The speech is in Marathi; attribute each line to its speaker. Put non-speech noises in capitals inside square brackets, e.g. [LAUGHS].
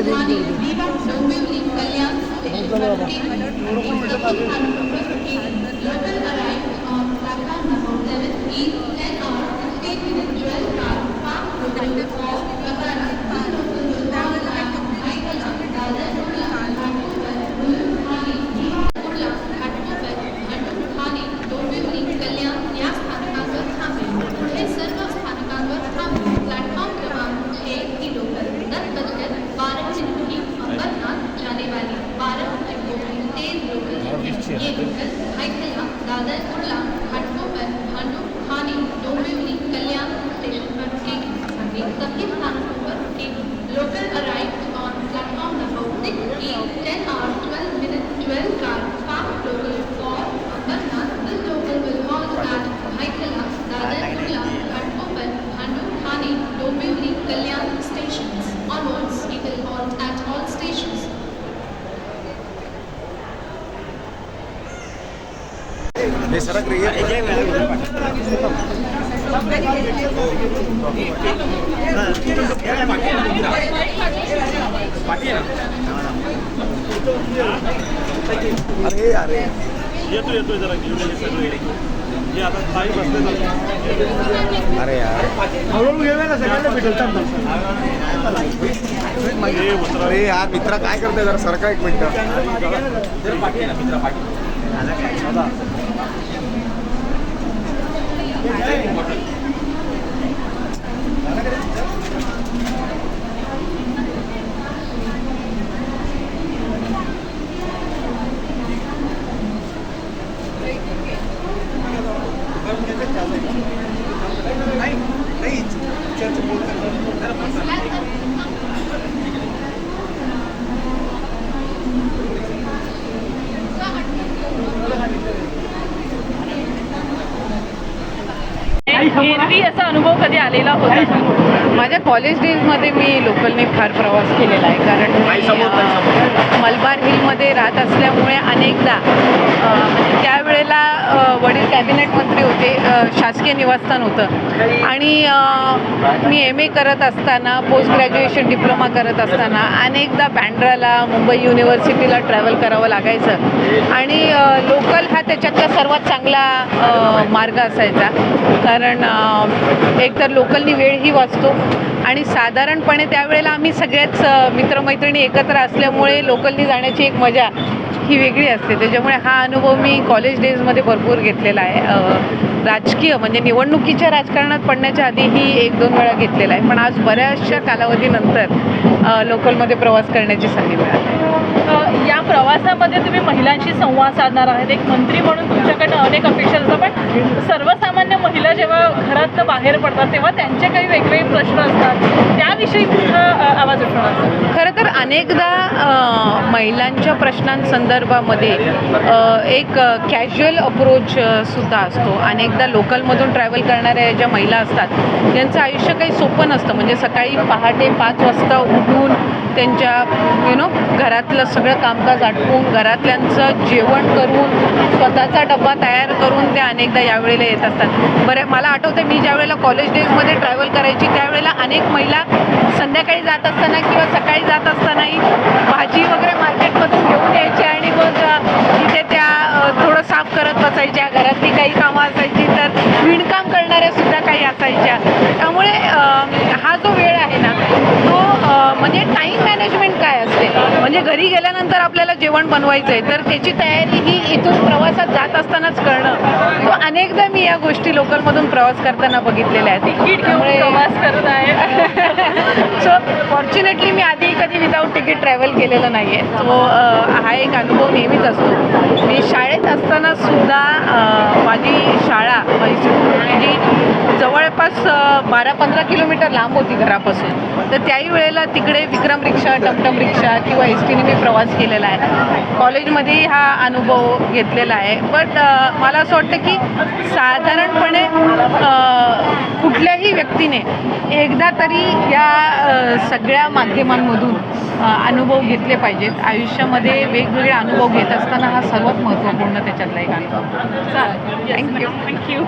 Speaker 1: ठाणे डोंबिवली कल्याण या स्थानकांवर थांबेल हे सर्व स्थानकांवर थांबेल प्लॅटफॉर्म क्रमांक एक ही लोकल दस बजकर बारह मिनट की अंबरनाथ जाने वाली बारह मिनटों की तेज लोकल है ये लोकल भाईखला दादर कुर्ला घाटकोपर भांडुप ठाणे डोंबिवली कल्याण स्टेशन पर रुकेगी इन सभी स्थानकों पर रुकेगी लोकल अराइव्ड
Speaker 2: अरे अरे.
Speaker 3: येतो येतो जरा घेऊन ये सगळे. जे आता ताई बसले
Speaker 2: अरे यार.
Speaker 3: हळूहळू घेऊया ना सगळ्यांना भेटेल हे
Speaker 2: अरे यार मित्रा काय करते जरा सरका एक मिनिट. 还在开车的。Thank you.
Speaker 4: एरवी असा अनुभव कधी आलेला होता?
Speaker 5: माझ्या कॉलेज डेजमध्ये मी लोकलने फार प्रवास केलेला आहे कारण मलबार हिलमध्ये राहत असल्यामुळे अनेकदा म्हणजे त्यावेळेला वडील कॅबिनेट मंत्री होते शासकीय निवासस्थान होतं. आणि मी एम ए करत असताना पोस्ट ग्रॅज्युएशन डिप्लोमा करत असताना अनेकदा बँड्राला मुंबई युनिव्हर्सिटीला ट्रॅव्हल करावं लागायचं. आणि लोकल हा त्याच्यातला सर्वात चांगला मार्ग असायचा. कारण एकतर लोकलनी वेळही वाचतो. आणि साधारणपणे त्यावेळेला आम्ही सगळ्याच मित्रमैत्रिणी एकत्र असल्यामुळे लोकलनी जाण्याची एक मजा ही वेगळी असते. त्याच्यामुळे हा अनुभव मी कॉलेज डेजमध्ये भरपूर घेतलेला आहे. राजकीय म्हणजे निवडणुकीच्या राजकारणात पडण्याच्या आधीही एक दोन वेळा घेतलेला आहे. पण आज बऱ्याचशा कालावधीनंतर लोकलमध्ये प्रवास करण्याची संधी मिळाली.
Speaker 4: या प्रवासामध्ये तुम्ही महिलांशी संवाद साधणार आहात. एक मंत्री म्हणून तुमच्याकडनं अनेक अपेक्षा असतात पण सर्वसामान्य महिला जेव्हा घरातनं बाहेर पडतात तेव्हा त्यांचे काही वेगवेगळे प्रश्न असतात. त्याविषयी अ, आवाज उठवणार
Speaker 5: खरं तर अनेकदा महिलांच्या प्रश्नांसंदर्भामध्ये एक कॅज्युअल अप्रोच सुद्धा असतो. अनेकदा लोकलमधून ट्रॅव्हल करणाऱ्या ज्या महिला असतात त्यांचं आयुष्य काही सोपं नसतं. म्हणजे सकाळी पहाटे पाच वाजता उठून त्यांच्या यु नो घरातलं सगळं कामकाज आटपून घरातल्यांचं जेवण करून स्वतःचा डब्बा तयार करून त्या अनेकदा यावेळेला येत असतात. बरं मला आठवतं मी ज्या वेळेला कॉलेज डेजमध्ये ट्रॅव्हल करायची त्यावेळेला अनेक महिला संध्याकाळी जात असताना किंवा सकाळी जात असतानाही भाजी वगैरे मार्केटमधून घेऊन यायची आणि मग तिथे त्या थोडं साफ करत बसायच्या. घरातली काही कामं असायची तर विणकाम करणाऱ्या सुद्धा काही असायच्या. त्यामुळे हा जो वेळ आहे ना तो म्हणजे टाईम मॅनेजमेंट काय असतो? म्हणजे घरी गेल्यानंतर आपल्याला जेवण बनवायचं आहे तर त्याची तयारी ही इथून प्रवासात जात असतानाच करणं. तो अनेकदा मी या गोष्टी लोकलमधून प्रवास करताना बघितलेल्या आहेत.
Speaker 4: तिकीट घेऊन प्रवास करत आहे. [LAUGHS]
Speaker 5: सो फॉर्च्युनेटली मी आधी कधी विदाऊट तिकीट ट्रॅव्हल केलेलं नाही आहे तो अ, हा एक अनुभव नेहमीच असतो. मी शाळेत असताना सुद्धा माझी शाळा माझी जी जवळपास बारा पंधरा किलोमीटर लांब होती घरापासून. तर त्याही वेळेला तिकडे विक्रम रिक्षा टमटम रिक्षा किंवा एस टीने मी प्रवास केलेला आहे. कॉलेजमध्येही हा अनुभव घेतलेला आहे. बट मला असं वाटतं की साधारणपणे कुठल्याही व्यक्तीने एकदा तरी या सगळ्या माध्यमांमधून अनुभव घेतले पाहिजेत. आयुष्यामध्ये वेगवेगळे अनुभव घेत असताना हा सर्वात महत्त्वपूर्ण त्याच्यातला एक अनुभव.
Speaker 4: चालेल.
Speaker 5: You.
Speaker 4: थँक्यू